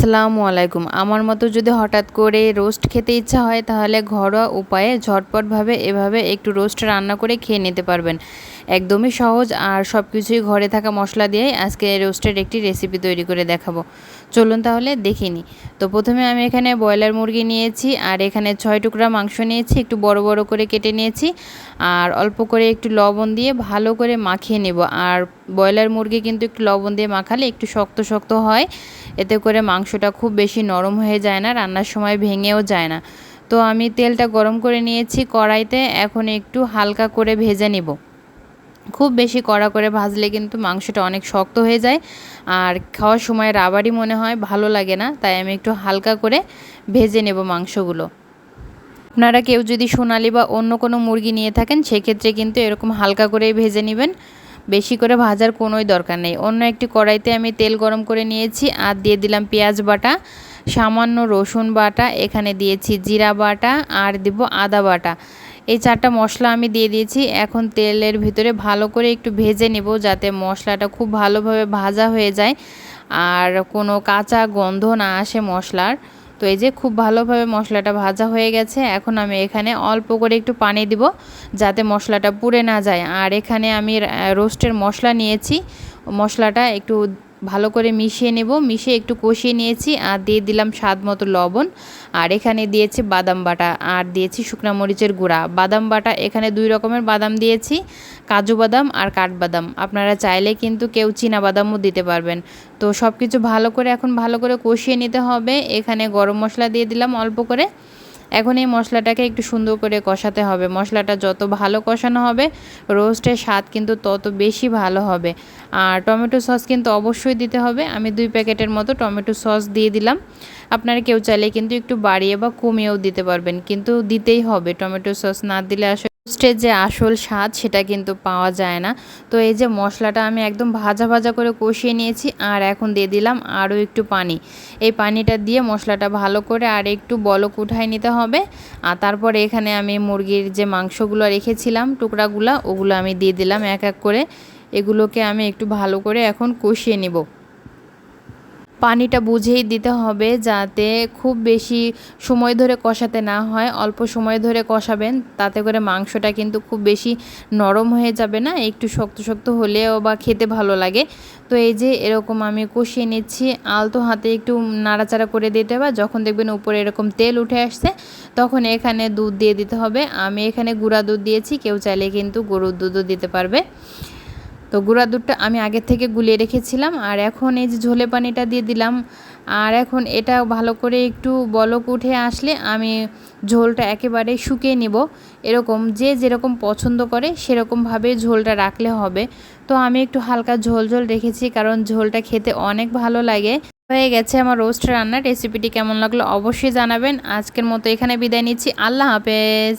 আসসালামু আলাইকুম। আমার মতো যদি হঠাৎ করে রোস্ট খেতে ইচ্ছা হয়, তাহলে ঘরোয়া উপায়ে ঝটপটভাবে এভাবে একটু রোস্ট রান্না করে খেয়ে নিতে পারবেন। একদমই সহজ আর সব কিছুই ঘরে থাকা মশলা দিয়েই আজকে রোস্টের একটি রেসিপি তৈরি করে দেখাবো। চলুন তাহলে দেখিনি তো প্রথমে আমি এখানে ব্রয়লার মুরগি নিয়েছি আর এখানে ছয় টুকরা মাংস নিয়েছি, একটু বড় বড় করে কেটে নিয়েছি। আর অল্প করে একটু লবণ দিয়ে ভালো করে মাখিয়ে নেব। আর ব্রয়লার মুরগি কিন্তু একটু লবণ দিয়ে মাখালে একটু শক্ত শক্ত হয়। এতে করে মাংসটা খুব বেশি নরম হয়ে যায় না, রান্নার সময় ভেঙেও যায় না। তো আমি তেলটা গরম করে নিয়েছি কড়াইতে, এখন একটু হালকা করে ভেজে নেব। খুব বেশি কড়া করে ভাজলে কিন্তু মাংসটা অনেক শক্ত হয়ে যায়। আর খাওয়ার সময় রাবারই মনে হয় ভালো লাগে না, তাই আমি একটু হালকা করে ভেজে নেব মাংসগুলো। আপনারা কেউ যদি সোনালি বা অন্য কোনো মুরগি নিয়ে থাকেন, সেক্ষেত্রে কিন্তু এরকম হালকা করেই ভেজে নেবেন। বেশি করে ভাজার কোনোই দরকার নেই। অন্য একটি কড়াইতে আমি তেল গরম করে নিয়েছি আর দিয়ে দিলাম পেঁয়াজ বাটা, সামান্য রসুন বাটা, এখানে দিয়েছি জিরা বাটা আর দিব আদা বাটা। এই চারটা মশলা আমি দিয়ে দিয়েছি। এখন তেলের ভিতরে ভালো করে একটু ভেজে নেব যাতে মশলাটা খুব ভালোভাবে ভাজা হয়ে যায় আর কোনো কাঁচা গন্ধ না আসে মশলার। তো এই যে খুব ভালোভাবে মশলাটা ভাজা হয়ে গেছে, এখন আমি এখানে অল্প করে একটু পানি দিব যাতে মশলাটা পুড়ে না যায়। আর এখানে আমি রোস্টের মশলা নিয়েছি। মশলাটা একটু ভালো করে মিশিয়ে নেব। মিশিয়ে একটু কষিয়ে নিয়েছি আর দিয়ে দিলাম স্বাদ মতো লবণ। আর এখানে দিয়েছি বাদাম বাটা আর দিয়েছি শুকনা মরিচের গুঁড়া। বাদাম বাটা, এখানে দুই রকমের বাদাম দিয়েছি, কাজু বাদাম আর কাঠবাদাম আপনারা চাইলে কিন্তু কেউ চীনা বাদামও দিতে পারবেন। তো সব কিছু ভালো করে, এখন ভালো করে কষিয়ে নিতে হবে। এখানে গরম মশলা দিয়ে দিলাম অল্প করে। এখন এই মশলাটাকে একটু সুন্দর করে কষাতে হবে। মশলাটা যত ভালো কষানো হবে, রোস্টের স্বাদ কিন্তু তত বেশি ভালো হবে। আর টমেটো সস কিন্তু অবশ্যই দিতে হবে। আমি দুই প্যাকেটের মতো টমেটো সস দিয়ে দিলাম। আপনারা কেউ চাইলে কিন্তু একটু বাড়িয়ে বা কমিয়েও দিতে পারবেন। কিন্তু দিতেই হবে। টমেটো সস না দিলে আসলে রোস্টের যে আসল স্বাদ সেটা কিন্তু পাওয়া যায় না। তো এই যে মশলাটা আমি একদম ভাজা ভাজা করে কষিয়ে নিয়েছি আর এখন দিয়ে দিলাম আরও একটু পানি। এই পানিটা দিয়ে মশলাটা ভালো করে আর একটু বলক উঠাই নিতে হবে। আর তারপরে এখানে আমি মুরগির যে মাংসগুলো রেখেছিলাম টুকরাগুলো, ওগুলো আমি দিয়ে দিলাম এক এক করে। এগুলোকে আমি একটু ভালো করে এখন কষিয়ে নেব। পানিটা বুঝেই দিতে হবে যাতে খুব বেশি সময় ধরে কষাতে না হয়। অল্প সময় ধরে কষাবেন, তাতে করে মাংসটা কিন্তু খুব বেশি নরম হয়ে যাবে না, একটু শক্ত শক্ত হলেও বা খেতে ভালো লাগে। তো এই যে এরকম আমি কষিয়ে নিচ্ছি, আলতো হাতে একটু নাড়াচাড়া করে দিতে বা যখন দেখবেন উপরে এরকম তেল উঠে আসছে, তখন এখানে দুধ দিয়ে দিতে হবে। আমি এখানে গুঁড়া দুধ দিয়েছি, কেউ চাইলে কিন্তু গরুর দুধও দিতে পারবে। তো গুঁড়া দুধটা আমি আগের থেকে গুলিয়ে রেখেছিলাম, আর এখন এই যে ঝোলে পানিটা দিয়ে দিলাম, আর এখন এটা ভালো করে একটু বলক উঠে আসলে আমি ঝোলটা একেবারে শুকিয়ে নিব। এরকম যে যেরকম পছন্দ করে সেরকমভাবে ঝোলটা রাখলে হবে। তো আমি একটু হালকা ঝোল ঝোল রেখেছি, কারণ ঝোলটা খেতে অনেক ভালো লাগে। হয়ে গেছে আমার রোস্ট রান্নার রেসিপিটি কেমন লাগল অবশ্যই জানাবেন। আজকের মতো এখানে বিদায় নিচ্ছি, আল্লাহ হাফেজ।